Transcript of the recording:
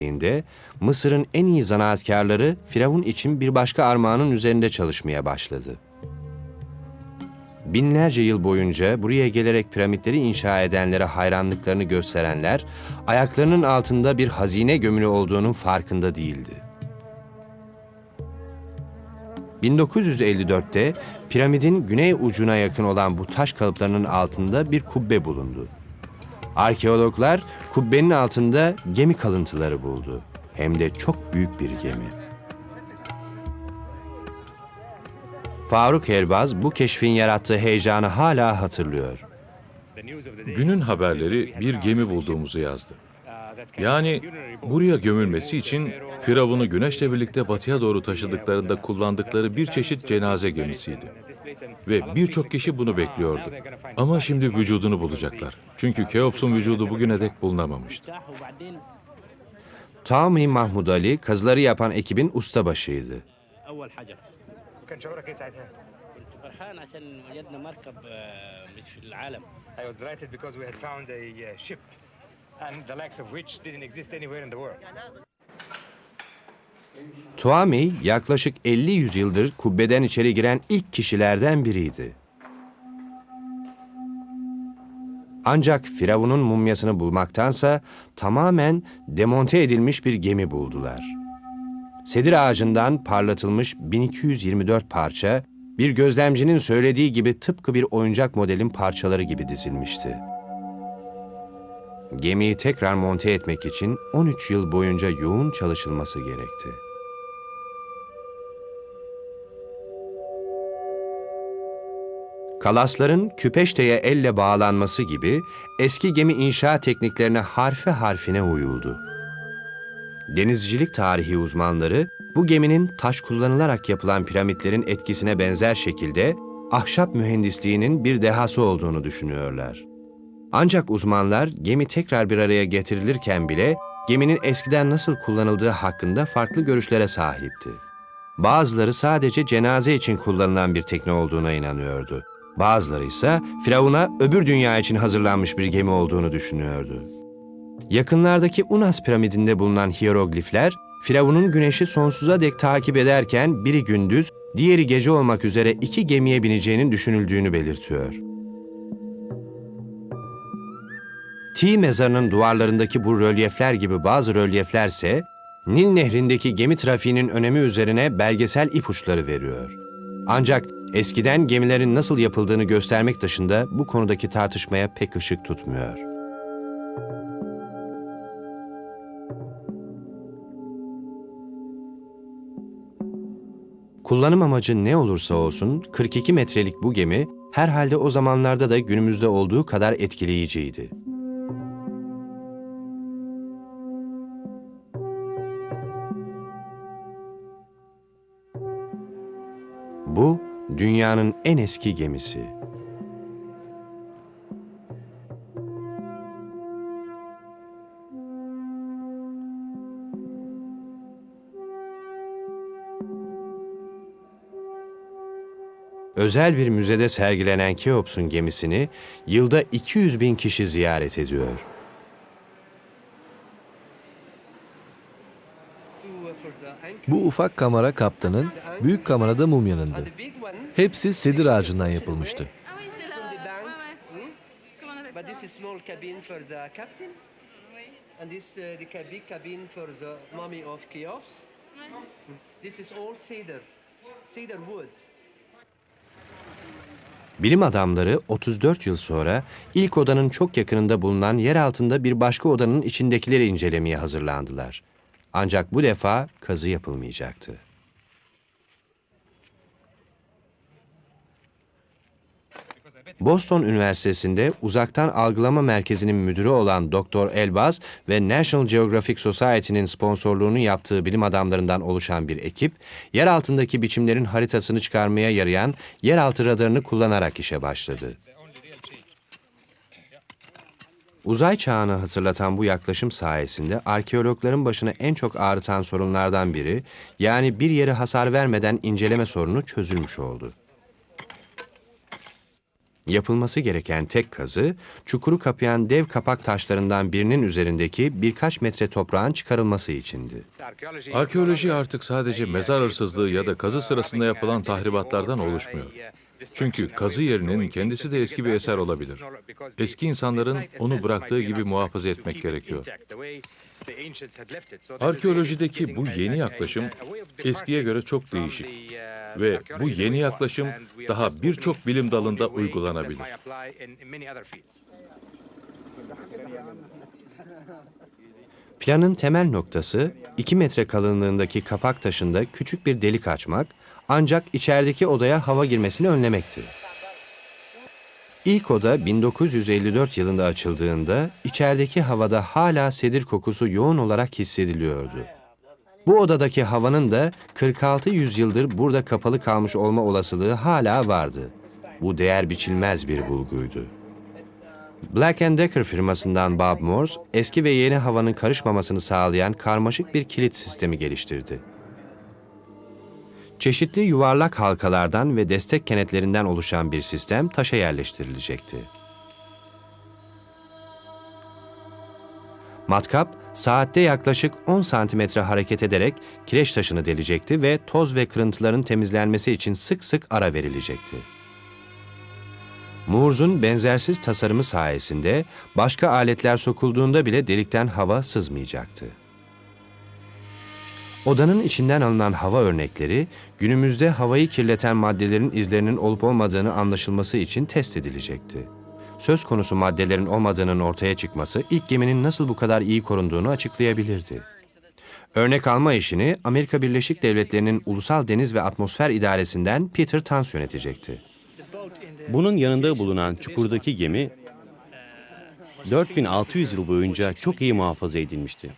geldiğinde Mısır'ın en iyi zanaatkarları Firavun için bir başka armağanın üzerinde çalışmaya başladı. Binlerce yıl boyunca buraya gelerek piramitleri inşa edenlere hayranlıklarını gösterenler, ayaklarının altında bir hazine gömülü olduğunun farkında değildi. 1954'te piramidin güney ucuna yakın olan bu taş kalıplarının altında bir kubbe bulundu. Arkeologlar kubbenin altında gemi kalıntıları buldu. Hem de çok büyük bir gemi. Faruk Elbaz bu keşfin yarattığı heyecanı hala hatırlıyor. Günün haberleri bir gemi bulduğumuzu yazdı. Yani buraya gömülmesi için Firavun'u güneşle birlikte batıya doğru taşıdıklarında kullandıkları bir çeşit cenaze gemisiydi. Ve birçok kişi bunu bekliyordu. Ama şimdi vücudunu bulacaklar. Çünkü Keops'un vücudu bugüne dek bulunamamıştı. Tami Mahmud Ali kazıları yapan ekibin ustabaşıydı. اول حاجه كان شعورك ايه ساعتها؟ كنت فرحان عشان وجدنا مركب آه، مش في العالم I was delighted because we had found a uh, ship and the likes of which didn't exist anywhere in the world. Tuami yaklaşık 50 yüzyıldır kubbeden içeri giren ilk kişilerden biriydi. Ancak Firavun'un mumyasını bulmaktansa tamamen demonte edilmiş bir gemi buldular. Sedir ağacından parlatılmış 1224 parça, bir gözlemcinin söylediği gibi tıpkı bir oyuncak modelin parçaları gibi dizilmişti. Gemiyi tekrar monte etmek için 13 yıl boyunca yoğun çalışılması gerekti. Kalasların küpeşteye elle bağlanması gibi eski gemi inşa tekniklerine harfi harfine uyuldu. Denizcilik tarihi uzmanları bu geminin taş kullanılarak yapılan piramitlerin etkisine benzer şekilde ahşap mühendisliğinin bir dehası olduğunu düşünüyorlar. Ancak uzmanlar gemi tekrar bir araya getirilirken bile geminin eskiden nasıl kullanıldığı hakkında farklı görüşlere sahipti. Bazıları sadece cenaze için kullanılan bir tekne olduğuna inanıyordu. Bazıları ise Firavun'a öbür dünya için hazırlanmış bir gemi olduğunu düşünüyordu. Yakınlardaki Unas piramidinde bulunan hieroglifler, Firavun'un güneşi sonsuza dek takip ederken biri gündüz, diğeri gece olmak üzere iki gemiye bineceğinin düşünüldüğünü belirtiyor. Ti mezarının duvarlarındaki bu rölyefler gibi bazı rölyeflerse, Nil nehrindeki gemi trafiğinin önemi üzerine belgesel ipuçları veriyor. Ancak eskiden gemilerin nasıl yapıldığını göstermek dışında bu konudaki tartışmaya pek ışık tutmuyor. Kullanım amacı ne olursa olsun 42 metrelik bu gemi herhalde o zamanlarda da günümüzde olduğu kadar etkileyiciydi. Bu dünyanın en eski gemisi. Özel bir müzede sergilenen Keops'un gemisini yılda 200 bin kişi ziyaret ediyor. Bu ufak kamera kaptanın, büyük kamera da mumyanındı. Hepsi sedir ağacından yapılmıştı. Bilim adamları 34 yıl sonra ilk odanın çok yakınında bulunan yer altında bir başka odanın içindekileri incelemeye hazırlandılar. Ancak bu defa kazı yapılmayacaktı. Boston Üniversitesi'nde uzaktan algılama merkezinin müdürü olan Dr. Elbaz ve National Geographic Society'nin sponsorluğunu yaptığı bilim adamlarından oluşan bir ekip, yer altındaki biçimlerin haritasını çıkarmaya yarayan yeraltı radarını kullanarak işe başladı. Uzay çağını hatırlatan bu yaklaşım sayesinde arkeologların başına en çok ağrıtan sorunlardan biri, yani bir yere hasar vermeden inceleme sorunu çözülmüş oldu. Yapılması gereken tek kazı, çukuru kapayan dev kapak taşlarından birinin üzerindeki birkaç metre toprağın çıkarılması içindi. Arkeoloji artık sadece mezar hırsızlığı ya da kazı sırasında yapılan tahribatlardan oluşmuyor. Çünkü kazı yerinin kendisi de eski bir eser olabilir. Eski insanların onu bıraktığı gibi muhafaza etmek gerekiyor. Arkeolojideki bu yeni yaklaşım eskiye göre çok değişik ve bu yeni yaklaşım daha birçok bilim dalında uygulanabilir. Planın temel noktası 2 metre kalınlığındaki kapak taşında küçük bir delik açmak ancak içerideki odaya hava girmesini önlemekti. İlk oda 1954 yılında açıldığında içerideki havada hala sedir kokusu yoğun olarak hissediliyordu. Bu odadaki havanın da 46 yüzyıldır burada kapalı kalmış olma olasılığı hala vardı. Bu değer biçilmez bir bulguydu. Black Decker firmasından Bob Morse, eski ve yeni havanın karışmamasını sağlayan karmaşık bir kilit sistemi geliştirdi. Çeşitli yuvarlak halkalardan ve destek kenetlerinden oluşan bir sistem taşa yerleştirilecekti. Matkap, saatte yaklaşık 10 santimetre hareket ederek kireç taşını delecekti ve toz ve kırıntıların temizlenmesi için sık sık ara verilecekti. Moore'un benzersiz tasarımı sayesinde başka aletler sokulduğunda bile delikten hava sızmayacaktı. Odanın içinden alınan hava örnekleri günümüzde havayı kirleten maddelerin izlerinin olup olmadığını anlaşılması için test edilecekti. Söz konusu maddelerin olmadığının ortaya çıkması ilk geminin nasıl bu kadar iyi korunduğunu açıklayabilirdi. Örnek alma işini Amerika Birleşik Devletleri'nin Ulusal Deniz ve Atmosfer İdaresi'nden Peter Tans yönetecekti. Bunun yanında bulunan çukurdaki gemi 4600 yıl boyunca çok iyi muhafaza edilmişti.